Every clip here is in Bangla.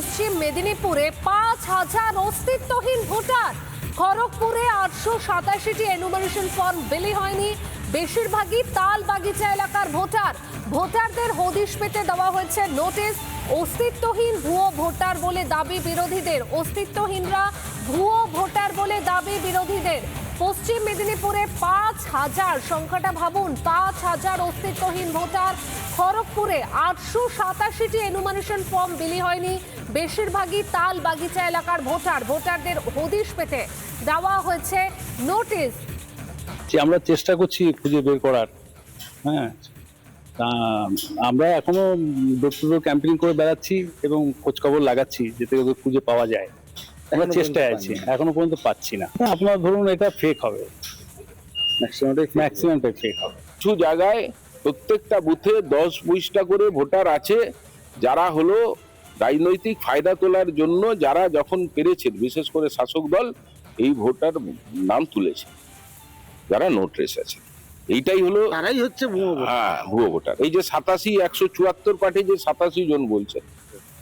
পশ্চিম মেদিনীপুরে পাঁচ হাজার অস্তিত্বহীন ভোটার। খড়গপুরে আটশো সাতাশিটি এনুমারেশন ফর্ম বিলি হয়নি। বেশিরভাগই তাল বাগিচা এলাকার ভোটার। ভোটারদের হদিশ পেতে দেওয়া হয়েছে নোটিশ। অস্তিত্বহীন ভুয়ো ভোটার বলে দাবি বিরোধীদের। অস্তিত্বহীনরা ভুয়ো ভোটার বলে দাবি বিরোধীদের। পশ্চিম মেদিনীপুরে পাঁচ হাজার সংখ্যাটা ভাবুন, পাঁচ হাজার অস্তিত্বহীন ভোটার। খড়গপুরে আটশো সাতাশিটি এনুমারেশন ফর্ম বিলি হয়নি। বেশিরভাগই তাল বাগিচা এলাকার ভোটার। ভোটারদের হদিশ পেতে দেওয়া হয়েছে নোটিশ। যে আমরা চেষ্টা করছি খুঁজে বের করার। হ্যাঁ আমরা এখনও ডোর টু ডোর ক্যাম্পেইন করে বেড়াচ্ছি এবং খোঁজখবর লাগাচ্ছি, যাতে খুঁজে পাওয়া যায়। আমরা চেষ্টায় আছি এখনও পর্যন্ত পাচ্ছি না। আপনার ধরুন এটা ফেক হবে। ম্যাক্সিমামটাই ম্যাক্সিমামটাই ফেক হবে। কিছু জায়গায় প্রত্যেকটা বুথে দশ বিশটা করে ভোটার আছে যারা হলো রাজনৈতিক ফায়দা তোলার জন্য যারা যখন পেরেছেন বিশেষ করে শাসক দল এই ভোটার নাম তুলেছে। যারা নোট রেস আছে। এইটাই হলো তারাই হচ্ছে ভুয়ো ভোটার। হ্যাঁ ভুয়ো ভোটার। এই যে সাতাশি একশো চুয়াত্তর পার্টি যে সাতাশি জন বলছে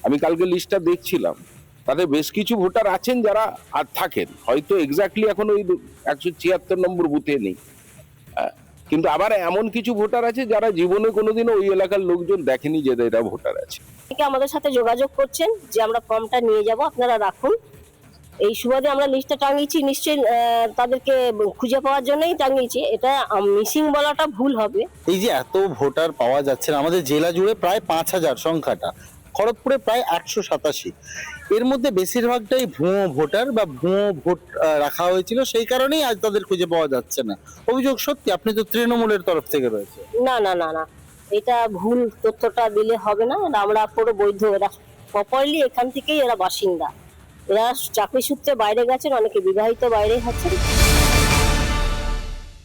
আমি কালকে লিস্টটা দেখছিলাম। তাদের বেশ কিছু ভোটার আছেন যারা আর থাকেন। হয়তো এক্স্যাক্টলি এখন ওই একশো ছিয়াত্তর নম্বর বুথে নেই। হ্যাঁ, কিন্তু আবার এমন কিছু ভোটার আছে যারা জীবনে কোনোদিনও ওই এলাকার লোকজন দেখেনি যে এরা ভোটার আছে। আমাদের সাথে যোগাযোগ করছেন যে আমরা ফর্মটা নিয়ে যাব আপনারা রাখুন। এই সুবাদে আমরা লিস্টটা টাঙিয়েছি নিশ্চয়ই তাদেরকে খুঁজে পাওয়ার জন্যই টাঙিয়েছি। এটা মিসিং বলাটা ভুল হবে। এই যে এত ভোটার পাওয়া যাচ্ছে না আমাদের জেলা জুড়ে প্রায় পাঁচ হাজার সংখ্যাটা। খড়গপুরে প্রায় একশো সাতাশি। এর মধ্যে বেশিরভাগটাই ভুয়ো ভোটার বা ভুয়ো ভোট রাখা হয়েছিল। সেই কারণেই আজ তাদের খুঁজে পাওয়া যাচ্ছে না। অভিযোগ সত্যি, আপনি তো তৃণমূলের তরফ থেকে রয়েছে না না না না। এটা ভুল তথ্যটা দিলে হবে না। আমরা পুরো বৈধ, এরা প্রপারলি এখান থেকেই এরা বাসিন্দা। এরা চাকরি সূত্রে বাইরে গেছেন, অনেকে বিবাহিত বাইরে আছেন